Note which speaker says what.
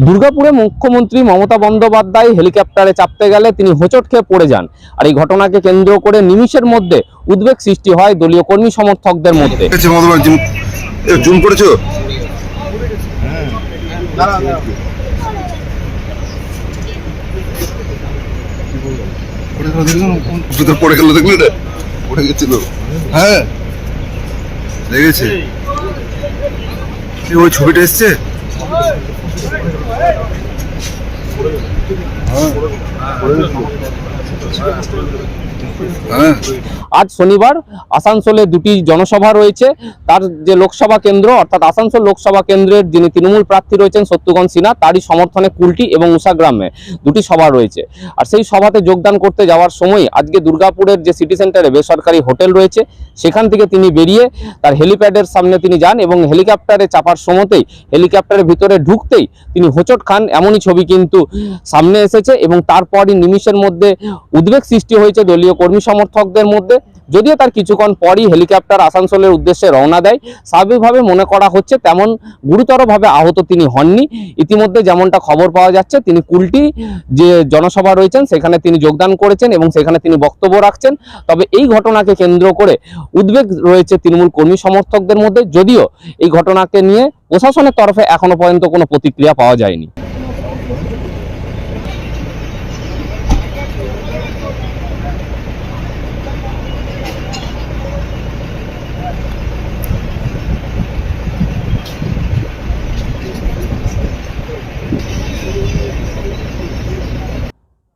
Speaker 1: দুর্গাপুরে মুখ্যমন্ত্রী মমতা বন্দ্যোপাধ্যায় হেলিকপ্টারে চাপতে গেলে তিনি হোঁচট খেয়ে পড়ে যান। আর এই ঘটনাকে কেন্দ্র করে নিমিষের মধ্যে উদ্বেগ সৃষ্টি হয় দলীয় কর্মী সমর্থকদের মধ্যে।
Speaker 2: হ্যাঁ। ওই ছবিটা এসছে? হ্যাঁ
Speaker 1: আজ শনিবার আসানসোলে দুটি জনসভা রয়েছে। তার যে লোকসভা কেন্দ্র, অর্থাৎ আসানসোল লোকসভা কেন্দ্রের যিনি তৃণমূল প্রার্থী রয়েছেন সত্যগণ সিনহা, তারই সমর্থনে কুলটি এবং উষাগ্রামে দুটি সভা রয়েছে। আর সেই সভাতে যোগদান করতে যাওয়ার সময় আজকে দুর্গাপুরের যে সিটি সেন্টারে বেসরকারি হোটেল রয়েছে, সেখান থেকে তিনি বেরিয়ে তার হেলিপ্যাডের সামনে তিনি যান এবং হেলিকপ্টারে চাপার সময়তেই, হেলিকপ্টারের ভিতরে ঢুকতেই তিনি হোঁচট খান। এমনই ছবি কিন্তু সামনে এসেছে এবং তারপরই নিমিষের মধ্যে উদ্বেগ সৃষ্টি হয়েছে দলীয় কর্মী সমর্থকদের মধ্যে। যদিও তার কিছুক্ষণ পরই হেলিকপ্টার আসানসোলের উদ্দেশ্যে রওনা দেয়। স্বাভাবিকভাবে মনে করা হচ্ছে তেমন গুরুতরভাবে আহত তিনি হননি। ইতিমধ্যে যেমনটা খবর পাওয়া যাচ্ছে, তিনি কুলটি যে জনসভা রয়েছেন, সেখানে তিনি যোগদান করেছেন এবং সেখানে তিনি বক্তব্য রাখছেন। তবে এই ঘটনাকে কেন্দ্র করে উদ্বেগ রয়েছে তৃণমূল কর্মী সমর্থকদের মধ্যে। যদিও এই ঘটনাকে নিয়ে প্রশাসনের তরফে এখনও পর্যন্ত কোনো প্রতিক্রিয়া পাওয়া যায়নি।